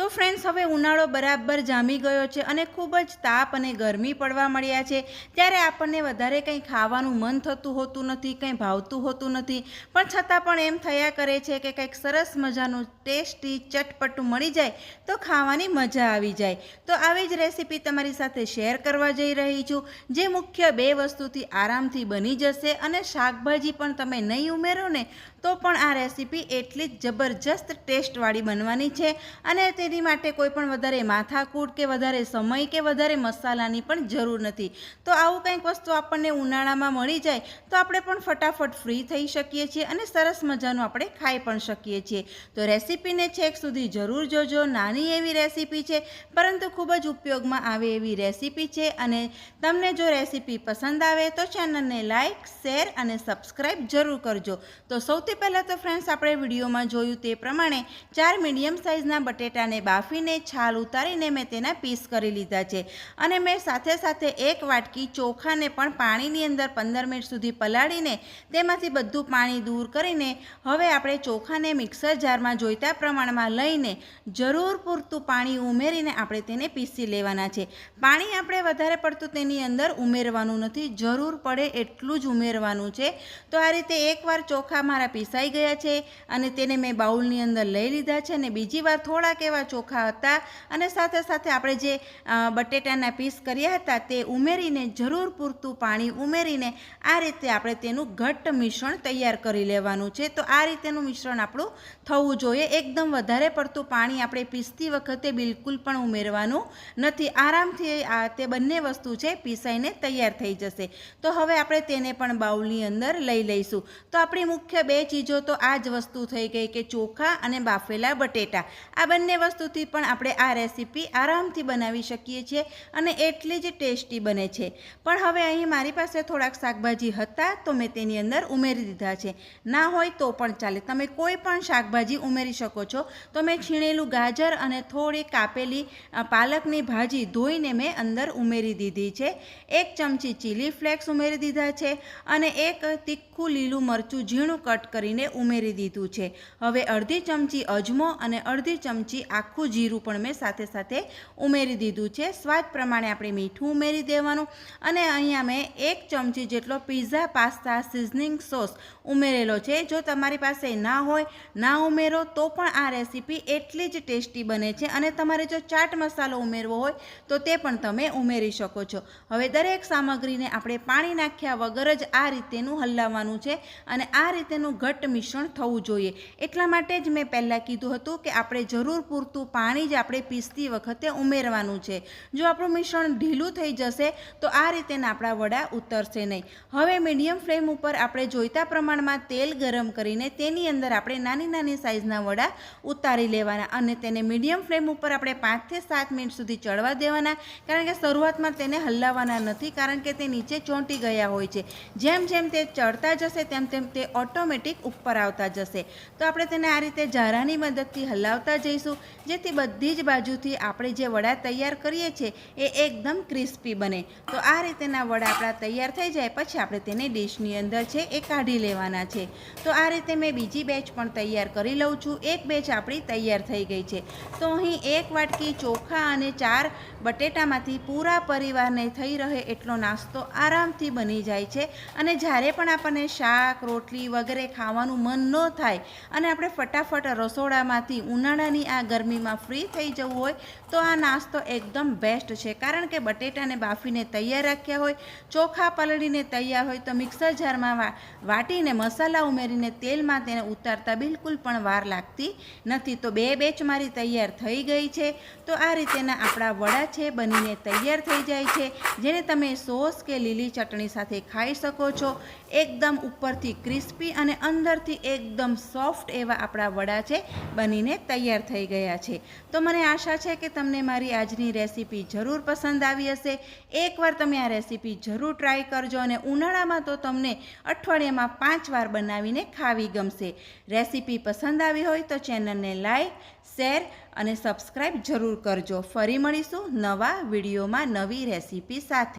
તો ફ્રેન્ડ્સ હવે ઉનાળો બરાબર જામી ગયો છે અને ખૂબ જ તાપ અને ગરમી પડવા મળ્યા છે. ત્યારે આપણને વધારે કંઈ ખાવાનું મન થતું હોતું નથી, કંઈ ભાવતું હોતું નથી. પણ છતાં પણ એમ થયા કરે છે કે કંઈક સરસ મજાનું ટેસ્ટી ચટપટું મળી જાય તો ખાવાની મજા આવી જાય. તો આવી જ રેસીપી તમારી સાથે શેર કરવા જઈ રહી છું, જે મુખ્ય બે વસ્તુથી આરામથી બની જશે અને શાકભાજી પણ તમે નહીં ઉમેરો ને તો પણ આ રેસીપી એટલી જ જબરજસ્ત ટેસ્ટવાળી બનવાની છે અને તેની માટે કોઈ પણ વધારે માથાકૂટ કે વધારે સમય કે વધારે મસાલાની પણ જરૂર નથી. તો આવું કંઈક વસ્તુ આપણને ઉનાળામાં મળી જાય, તો આપણે પણ ફટાફટ ફ્રી થઈ શકીએ છીએ અને સરસ મજાનું આપણે ખાઈ પણ શકીએ છીએ. તો રેસીપીને છેક સુધી જરૂર જોજો, નાની એવી રેસીપી છે, પરંતુ ખૂબ જ ઉપયોગમાં આવે એવી રેસીપી છે અને તમને જો રેસીપી પસંદ આવે તો ચેનલને લાઇક શેર અને સબસ્ક્રાઈબ જરૂર કરજો. તો સૌથી પહેલાં તો ફ્રેન્ડ્સ આપણે વિડીયોમાં જોયું તે પ્રમાણે ચાર મીડિયમ સાઇઝના બટેટાને બાફીને છાલ ઉતારીને મેં તેના પીસ કરી લીધા છે. અને મેં સાથે સાથે એક વાટકી ચોખાને પણ પાણીની અંદર પંદર મિનિટ સુધી પલાળીને તેમાંથી બધું પાણી દૂર કરીને હવે આપણે ચોખાને મિક્સર જારમાં જોઈતા પ્રમાણમાં લઈને જરૂર પૂરતું પાણી ઉમેરીને આપણે તેને પીસી લેવાના છે. પાણી આપણે વધારે પડતું તેની અંદર ઉમેરવાનું નથી, જરૂર પડે એટલું જ ઉમેરવાનું છે. તો આ રીતે એકવાર ચોખા મારા પીસાઈ ગયા છે અને તેને મેં બાઉલની અંદર લઈ લીધા છે અને બીજી વાર થોડાક એવા ચોખા હતા. અને સાથે સાથે આપણે જે બટેટાના પીસ કર્યા હતા તે ઉમેરીને જરૂર પૂરતું પાણી ઉમેરીને આ રીતે આપણે તેનું ઘટ્ટ મિશ્રણ તૈયાર કરી લેવાનું છે. તો આ રીતેનું મિશ્રણ આપણું થવું જોઈએ. એકદમ વધારે પડતું પાણી આપણે પીસતી વખતે બિલકુલ પણ ઉમેરવાનું નથી. આરામથી આ તે બંને વસ્તુ છે પીસાઈને તૈયાર થઈ જશે. તો હવે આપણે તેને પણ બાઉલની અંદર લઈ લઈશું. તો આપણી મુખ્ય બે ચીજો તો આ જ વસ્તુ થઈ ગઈ કે ચોખા અને બાફેલા બટેટા. આ બંને વસ્તુથી પણ આપણે આ રેસીપી આરામથી બનાવી શકીએ છીએ અને એટલી જ ટેસ્ટી બને છે. પણ હવે અહીં મારી પાસે થોડાક શાકભાજી હતા તો મેં તેની અંદર ઉમેરી દીધા છે. ના હોય તો પણ ચાલે. તમે કોઈ પણ શાકભાજી ઉમેરી શકો છો. તો મેં છીણેલું ગાજર અને થોડી કાપેલી પાલકની ભાજી ધોઈને મેં અંદર ઉમેરી દીધી છે. એક ચમચી ચીલી ફ્લેક્સ ઉમેરી દીધા છે અને એક તીખું લીલું મરચું ઝીણું કટ કરીને ઉમેરી દીધું છે. હવે અડધી ચમચી અજમો અને અડધી ચમચી આખું જીરું પણ મેં સાથે સાથે ઉમેરી દીધું છે. સ્વાદ પ્રમાણે આપણે મીઠું ઉમેરી દેવાનું અને અહીંયા મેં એક ચમચી જેટલો પીઝા પાસ્તા સિઝનિંગ સોસ ઉમેરેલો છે. જો તમારી પાસે ના હોય, ના ઉમેરો તો પણ આ રેસીપી એટલી જ ટેસ્ટી બને છે અને તમારે જો ચાટ મસાલો ઉમેરવો હોય તો તે પણ તમે ઉમેરી શકો છો. હવે દરેક સામગ્રીને આપણે પાણી નાખ્યા વગર જ આ રીતેનું હલાવવાનું છે અને આ રીતેનું ઘટ્ટ મિશ્રણ થવું જોઈએ. એટલા માટે જ મેં પહેલાં કીધું હતું કે આપણે જરૂર પૂરતું પાણી જ આપણે પીસતી વખતે ઉમેરવાનું છે. જો આપણું મિશ્રણ ઢીલું થઈ જશે, તો આ રીતે આપણા વડા ઉતરશે નહીં. હવે મીડિયમ ફ્લેમ ઉપર આપણે જોઈતા પ્રમાણમાં તેલ ગરમ કરીને તેની અંદર આપણે નાની નાની સાઇઝના વડા ઉતારી લેવાના અને તેને મીડિયમ ફ્લેમ ઉપર આપણે પાંચથી સાત મિનિટ સુધી ચડવા દેવાના, કારણ કે શરૂઆતમાં તેને હલાવવાના નથી, કારણ કે તે નીચે ચોંટી ગયા હોય છે. જેમ જેમ તે ચડતા જશે, તેમ તેમ તે ઓટોમેટિક ઉપર આવતા જશે. તો આપણે તેને આ રીતે ઝારાની મદદથી હલાવતા જઈશું. જેથી બધી જ બાજુથી આપણે જે વડા તૈયાર કરીએ છીએ, એ એકદમ ક્રિસ્પી બને. તો આ રીતેના વડા આપણા તૈયાર થઈ જાય, પછી આપણે તેને ડીશની અંદર છે એ કાઢી લેવાના છે. તો આ રીતે મેં બીજી બેચ પણ તૈયાર કરી લઉં છું. એક બેચ આપણી તૈયાર થઈ ગઈ છે. તો અહીં એક વાટકી ચોખા અને ચાર બટેટામાંથી પૂરા પરિવારને થઈ રહે એટલો નાસ્તો આરામથી બની જાય છે. અને જ્યારે પણ આપણને શાક, રોટલી વગેરે ખાવાનું મન ન થાય અને આપણે ફટાફટ રસોડામાંથી ઉનાળાની આ ગરમીમાં ફ્રી થઈ જવું હોય, તો આ નાસ્તો એકદમ બેસ્ટ છે. કારણ કે બટેટાને બાફીને તૈયાર રાખ્યા હોય, ચોખા પલળીને તૈયાર હોય, તો મિક્સર જારમાં વાટીને મસાલા ઉમેરીને તેલમાં તેને ઉતારતા બિલકુલ પણ વાર લાગતી નથી. તો બે બેચ મારી તૈયાર થઈ ગઈ છે. તો આ રીતેના આપણા વડા છે, બનીને તૈયાર થઈ જાય છે. જેને તમે સોસ કે લીલી ચટણી સાથે ખાઈ શકો છો. એકદમ ઉપરથી ક્રિસ્પી અને અંદરથી એકદમ સોફ્ટ એવા આપણા વડા છે, બનીને તૈયાર થઈ ગયા છે. તો મને આશા છે કે તમને મારી આજની રેસીપી જરૂર પસંદ આવી હશે. એકવાર તમે આ રેસીપી જરૂર ટ્રાય કરજો અને ઉનાળામાં તો તમને અઠવાડિયામાં પાંચ વાર બનાવીને ખાવી ગમશે. રેસીપી પસંદ આવી હોય તો ચેનલને લાઈક, શેર અને સબસ્ક્રાઈબ જરૂર કરજો. ફરી મળીશું નવા વિડીયોમાં નવી રેસીપી સાથે.